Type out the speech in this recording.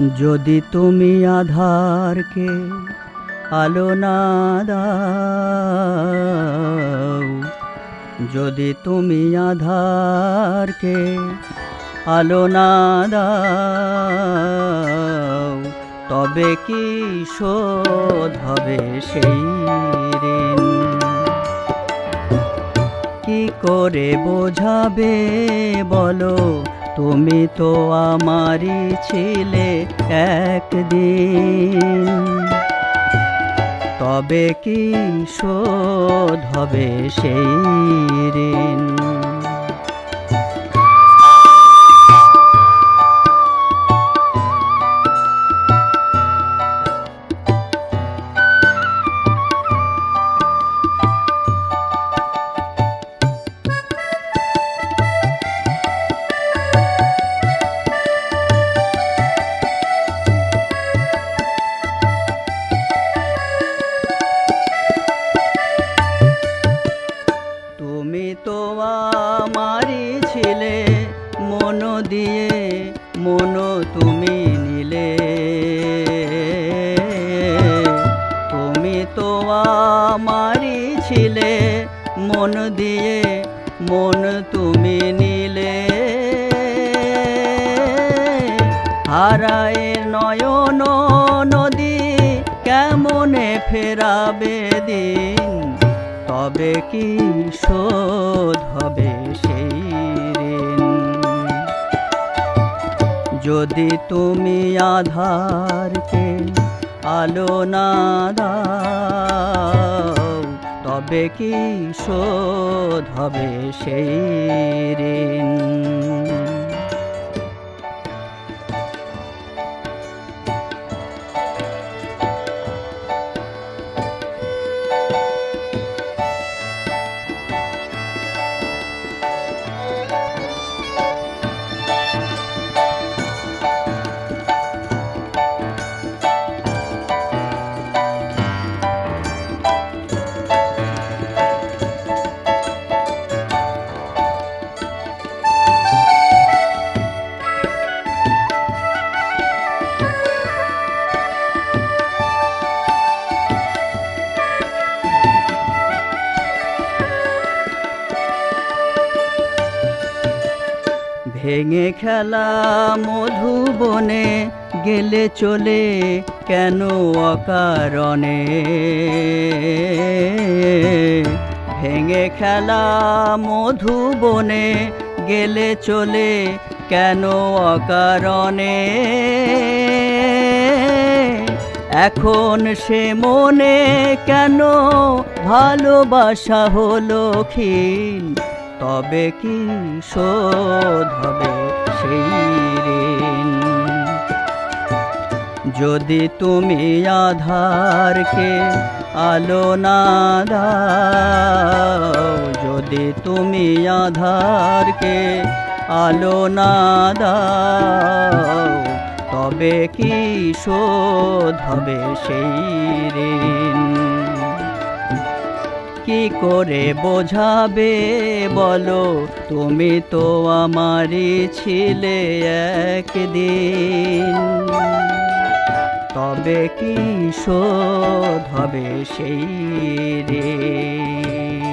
যদি তুমি আধারকে আলো না দাও, যদি তুমি আধারকে আলো না দাও, তবে কি শোধ হবে সেই ঋণ? কি করে বোঝাবে বলো? তুমি তো আমারই ছিলে একদিন। তবে কি শোধ হবে সেই ঋণ? মন তুমি নিলে। তুমি তো আমারই ছিলে, মন দিয়ে মন তুমি নিলে। হারায় নয়ন নদী কেমনে ফেরাবে দিন? তবে কি শোধ হবে সেই যদি তুমি আধারকে আলো না দাও তবে কি শোধ হবে সেই ঋণ? ভেঙে খেলা মধুবনে গেলে চলে কেন অকারণে? ভেঙে খেলা মধুবনে গেলে চলে কেন অকারণে? এখন সে মনে কেন ভালোবাসা হলো ক্ষীণ তবে কি শোধ হবে সেই ঋণ? যদি তুমি আধারকে আলো না দাও, যদি তুমি আধারকে আলো না দাও, তবে কি শোধ হবে সেই ঋণ? কি করে বোঝাবে? বলো, তুমি তো আমারই ছিলে একদিন। তবে কি শোধ হবে সেই ঋণ